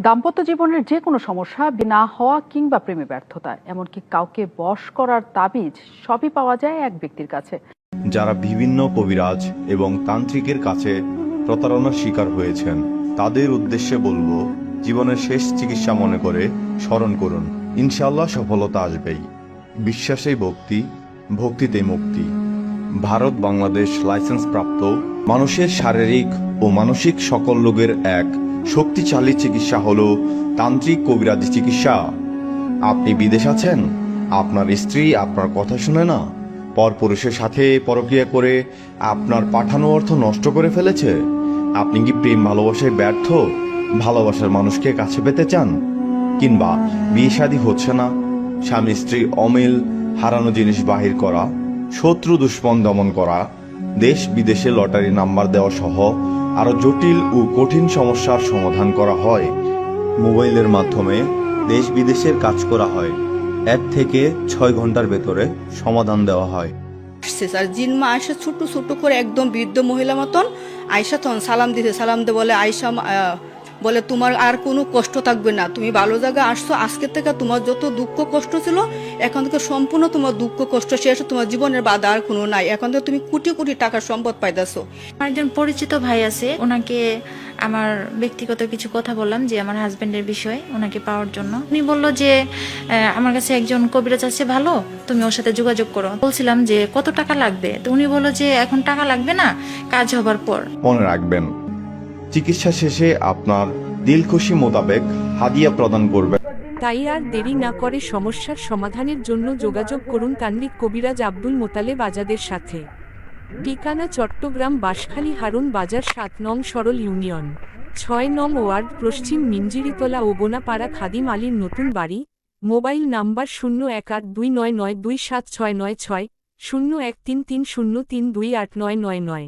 দাম্পত্য জীবনের যে কোনো সমস্যা, বিনা হওয়া কিংবা প্রেমে ব্যর্থতা এমনকি কাউকে বশ করার তাবিজ সবই পাওয়া যায় এক ব্যক্তির কাছে। যারা বিভিন্ন কবিরাজ এবং তান্ত্রিকের কাছে প্রতারণার শিকার হয়েছেন, তাদের উদ্দেশ্যে বলব, জীবনের শেষ চিকিৎসা মনে করে স্মরণ করুন। ইনশাল্লাহ সফলতা আসবেই। বিশ্বাসেই ভক্তি ভক্তিতে মুক্তি। ভারত বাংলাদেশ লাইসেন্স প্রাপ্ত মানুষের শারীরিক ও মানসিক সকল রোগের এক শক্তিশালী চিকিৎসা হল তান্ত্রিক কবিরাজি চিকিৎসা। আপনি বিদেশ আছেন? আপনার স্ত্রী আপনার কথা শুনে না? পরপুরুষের সাথে পরক্রিয়া করে আপনার পাঠানো অর্থ নষ্ট করে ফেলেছে? আপনি কি প্রেম ভালোবাসায় ব্যর্থ? ভালোবাসার মানুষকে কাছে পেতে চান? কিংবা বিয়ে শাদী হচ্ছে না? স্বামী স্ত্রী অমিল, হারানো জিনিস বাহির করা, শত্রু দুশ্মন দমন করা দেশ বিদেশে লটারি নাম্বার দেওয়া সহ আরও জটিল ও কঠিন সমস্যার সমাধান করা হয়। মোবাইলের মাধ্যমে দেশ বিদেশের কাজ করা হয়। এক থেকে ছয় ঘণ্টার ভেতরে সমাধান দেওয়া হয়। আসছে স্যার জিনমা আয়সা ছোট্ট ছোট্ট করে একদম বৃদ্ধ মহিলা মতন আয়সা তখন সালাম দিতে সালাম দে বলে আয়সা বলে তোমার আর কোনো কষ্ট থাকবে না। তুমি ভালো জায়গায় আসছো। আজকে থেকে তোমার যত দুঃখ কষ্ট ছিল এখন থেকে সম্পূর্ণ তোমার দুঃখ কষ্ট শেষ। তোমার জীবনের বাধা আর কোনো নাই। এখন থেকে তুমি কোটি কোটি টাকার সম্পদ পাইতেছো। আমার একজন পরিচিত ভাই আছে। ওনাকে আমার ব্যক্তিগত কিছু কথা বললাম যে আমার হাজবেন্ডের বিষয়ে ওনাকে পাওয়ার জন্য। উনি বলল যে আমার কাছে একজন কবিরাজ আছে ভালো। তুমি ওর সাথে যোগাযোগ করো। বলছিলাম যে কত টাকা লাগবে? তো উনি বলল যে এখন টাকা লাগবে না কাজ হবার পর। মনে রাখবেন চিকিৎসা শেষে আপনার দিল খুশি মোতাবেক হাদিয়া প্রদান করবেন তাই আর দেরি না করে সমস্যার সমাধানের জন্য যোগাযোগ করুন তান্ত্রিক কবিরাজ আব্দুল মোতালেব আজাদের সাথে। ঠিকানা চট্টগ্রাম বাঁশখালী হারুন বাজার সাত নং সরল ইউনিয়ন। ছয় নং ওয়ার্ড পশ্চিম মিঞ্জিরিতলা ও বোনাপাড়া খাদিম আলীর নতুন বাড়ি। মোবাইল নাম্বার শূন্য এক আট দুই নয় নয় দুই সাত ছয় নয় ছয়, শূন্য এক তিন তিন শূন্য তিন দুই আট নয় নয় নয়।